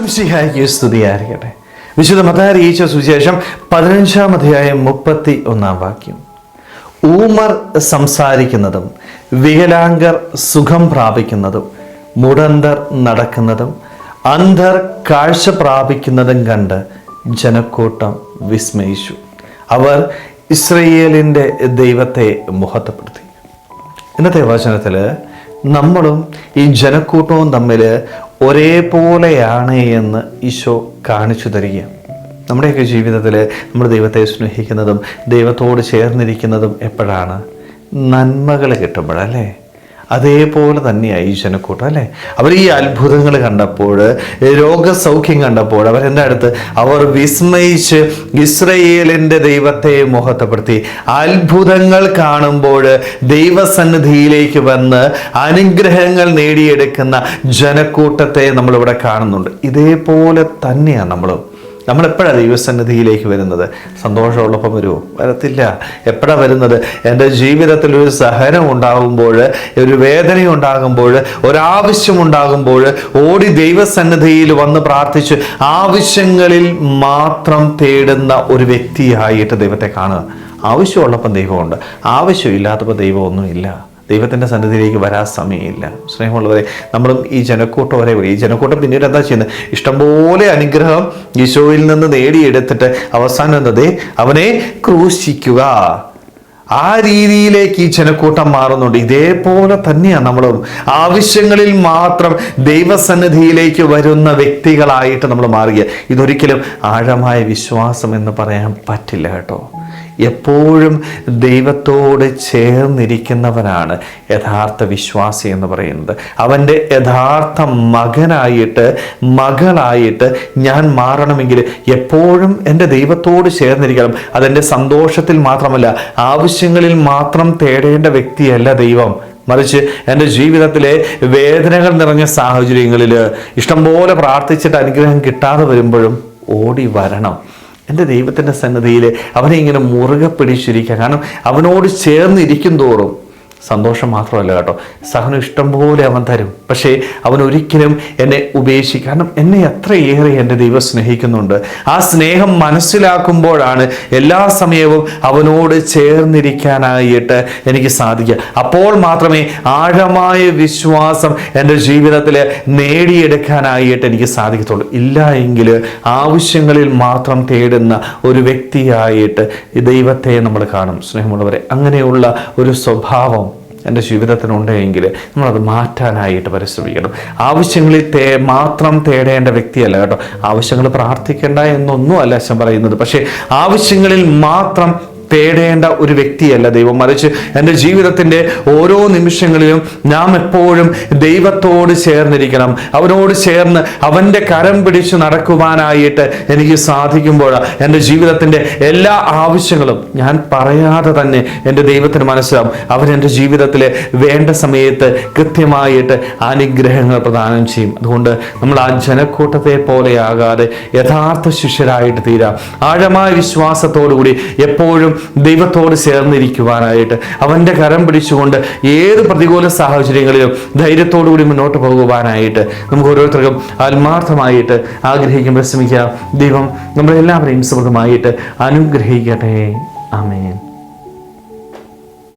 ഈശ്വംസിഹായിക്ക് സ്തുതിയായിരിക്കട്ടെ. വിശുദ്ധ മതാരിയിച്ച സുവിശേഷം പതിനഞ്ചാം അധ്യായം മുപ്പത്തി ഒന്നാം വാക്യം. ഊമർ സംസാരിക്കുന്നതും വികലാംഗർ സുഖം പ്രാപിക്കുന്നതും മുടന്തർ നടക്കുന്നതും അന്ധർ കാഴ്ച പ്രാപിക്കുന്നതും കണ്ട് ജനക്കൂട്ടം വിസ്മയിച്ചു. അവർ ഇസ്രയേലിന്റെ ദൈവത്തെ മുഹത്തപ്പെടുത്തി ഇന്നത്തെ വചനത്തിൽ നമ്മളും ഈ ജനക്കൂട്ടവും തമ്മിൽ ഒരേപോലെയാണ് എന്ന് ഈശോ കാണിച്ചു തരിക നമ്മുടെയൊക്കെ ജീവിതത്തിൽ നമ്മൾ ദൈവത്തെ സ്നേഹിക്കുന്നതും ദൈവത്തോട് ചേർന്നിരിക്കുന്നതും എപ്പോഴാണ്? നന്മകൾ കിട്ടുമ്പോഴല്ലേ? അതേപോലെ തന്നെ ഐശ്വനക്കൂട്ടം അല്ലേ? അവർ ഈ അത്ഭുതങ്ങൾ കണ്ടപ്പോൾ രോഗസൗഖ്യം കണ്ടപ്പോൾ അവരെന്റെ അടുത്ത് അവർ വിസ്മയിച്ച് ഇസ്രയേലിന്റെ ദൈവത്തെ മുഖത്തപ്പെടുത്തി അത്ഭുതങ്ങൾ കാണുമ്പോൾ ദൈവസന്നിധിയിലേക്ക് വന്ന് അനുഗ്രഹങ്ങൾ നേടിയെടുക്കുന്ന ജനക്കൂട്ടത്തെ നമ്മളിവിടെ കാണുന്നുണ്ട്. ഇതേപോലെ തന്നെയാണ് നമ്മളും. നമ്മൾ എപ്പോഴാണ് ദൈവസന്നിധിയിലേക്ക് വരുന്നത്? സന്തോഷമുള്ളപ്പം വരുമോ വരത്തില്ല. എപ്പോഴാണ് വരുന്നത്? എന്റെ ജീവിതത്തിൽ ഒരു സഹനം ഉണ്ടാകുമ്പോൾ ഒരു വേദന ഉണ്ടാകുമ്പോൾ ഒരാവശ്യം ഉണ്ടാകുമ്പോൾ ഓടി ദൈവസന്നിധിയിൽ വന്ന് പ്രാർത്ഥിച്ച് ആവശ്യങ്ങളിൽ മാത്രം തേടുന്ന ഒരു വ്യക്തിയായിട്ട് ദൈവത്തെ കാണുക. ആവശ്യമുള്ളപ്പം ദൈവമുണ്ട്. ആവശ്യമില്ലാത്തപ്പോൾ ദൈവമൊന്നുമില്ല. ദൈവത്തിന്റെ സന്നിധിയിലേക്ക് വരാൻ സമയമില്ല. സ്നേഹമുള്ളവരെ നമ്മളും ഈ ജനക്കൂട്ടം വരെ ഈ ജനക്കൂട്ടം പിന്നീട് എന്താ ചെയ്യുന്നത്? ഇഷ്ടംപോലെ അനുഗ്രഹം ഈശോയിൽ നിന്ന് നേടിയെടുത്തിട്ട് അവസാനം എന്നത് അവനെ ക്രൂശിക്കുക. ആ രീതിയിലേക്ക് ഈ ജനക്കൂട്ടം മാറുന്നുണ്ട്. ഇതേപോലെ തന്നെയാണ് നമ്മളും. ആവശ്യങ്ങളിൽ മാത്രം ദൈവസന്നിധിയിലേക്ക് വരുന്ന വ്യക്തികളായിട്ട് നമ്മൾ മാറുക ഇതൊരിക്കലും ആഴമായ വിശ്വാസം എന്ന് പറയാൻ പറ്റില്ല കേട്ടോ. എപ്പോഴും ദൈവത്തോട് ചേർന്നിരിക്കുന്നവനാണ് യഥാർത്ഥ വിശ്വാസി എന്ന് പറയുന്നത്. അവന്റെ യഥാർത്ഥ മകനായിട്ട് മകളായിട്ട് ഞാൻ മാറണമെങ്കിൽ എപ്പോഴും എന്റെ ദൈവത്തോട് ചേർന്നിരിക്കണം. അതെന്റെ സന്തോഷത്തിൽ മാത്രമല്ല ആവശ്യങ്ങളിൽ മാത്രം തേടേണ്ട വ്യക്തിയല്ല ദൈവം. മറിച്ച് എന്റെ ജീവിതത്തിലെ വേദനകൾ നിറഞ്ഞ സാഹചര്യങ്ങളിൽ ഇഷ്ടംപോലെ പ്രാർത്ഥിച്ചിട്ട് അനുഗ്രഹം കിട്ടാതെ വരുമ്പോഴും ഓടി വരണം. എന്റെ ദൈവത്തിന്റെ സന്നദ്ധിയിൽ അവനെ ഇങ്ങനെ മുറുകെ പിടിച്ചിരിക്കുക. കാരണം അവനോട് ചേർന്നിരിക്കും തോറും സന്തോഷം മാത്രമല്ല കേട്ടോ. സഹനം ഇഷ്ടംപോലെ അവൻ തരും. പക്ഷേ അവൻ ഒരിക്കലും എന്നെ ഉപേക്ഷിക്കും. കാരണം എന്നെ അത്രയേറെ എന്റെ ദൈവം സ്നേഹിക്കുന്നുണ്ട്. ആ സ്നേഹം മനസ്സിലാക്കുമ്പോഴാണ് എല്ലാ സമയവും അവനോട് ചേർന്നിരിക്കാനായിട്ട് എനിക്ക് സാധിക്കുക. അപ്പോൾ മാത്രമേ ആഴമായ വിശ്വാസം എന്റെ ജീവിതത്തിൽ നേടിയെടുക്കാനായിട്ട് എനിക്ക് സാധിക്കത്തുള്ളൂ. ഇല്ല എങ്കിൽ ആവശ്യങ്ങളിൽ മാത്രം തേടുന്ന ഒരു വ്യക്തിയായിട്ട് ദൈവത്തെ നമ്മൾ കാണും. സ്നേഹമുള്ളവരെ അങ്ങനെയുള്ള ഒരു സ്വഭാവം എന്റെ ജീവിതത്തിനുണ്ടെങ്കിൽ നമ്മളത് മാറ്റാനായിട്ട് പരിശ്രമിക്കണം. ആവശ്യങ്ങളിൽ തേ മാത്രം തേടേണ്ട വ്യക്തിയല്ല കേട്ടോ. ആവശ്യങ്ങൾ പ്രാർത്ഥിക്കേണ്ട എന്നൊന്നും അല്ല അച്ഛൻ പറയുന്നത്. പക്ഷേ ആവശ്യങ്ങളിൽ മാത്രം തേടേണ്ട ഒരു വ്യക്തിയല്ല ദൈവം. മറിച്ച് എന്റെ ജീവിതത്തിന്റെ ഓരോ നിമിഷങ്ങളിലും നാം എപ്പോഴും ദൈവത്തോട് ചേർന്നിരിക്കണം. അവനോട് ചേർന്ന് അവന്റെ കരം പിടിച്ച് നടക്കുവാനായിട്ട് എനിക്ക് സാധിക്കുമ്പോൾ എന്റെ ജീവിതത്തിന്റെ എല്ലാ ആവശ്യങ്ങളും. ഞാൻ പറയാതെ തന്നെ എന്റെ ദൈവത്തിന് മനസ്സിലാവും. അവൻ എന്റെ ജീവിതത്തിൽ വേണ്ട സമയത്ത് കൃത്യമായിട്ട് അനുഗ്രഹങ്ങൾ പ്രദാനം ചെയ്യും. അതുകൊണ്ട് നമ്മൾ ആ ജനക്കൂട്ടത്തെ പോലെയാകാതെ യഥാർത്ഥ ശിഷ്യരായിട്ട് തീരാം. ആഴമായ വിശ്വാസത്തോടു കൂടി എപ്പോഴും ദൈവത്തോട് ചേർന്നിരിക്കുവാനായിട്ട് അവന്റെ കരം പിടിച്ചുകൊണ്ട് ഏത് പ്രതികൂല സാഹചര്യങ്ങളിലും ധൈര്യത്തോടുകൂടി മുന്നോട്ട് പോകുവാനായിട്ട് നമുക്ക് ഓരോരുത്തർക്കും ആത്മാർത്ഥമായിട്ട് ആഗ്രഹിക്കും ശ്രമിക്കാം. ദൈവം നമ്മളെല്ലാവരെയും സുഖമായിട്ട് അനുഗ്രഹിക്കട്ടെ. ആമേൻ.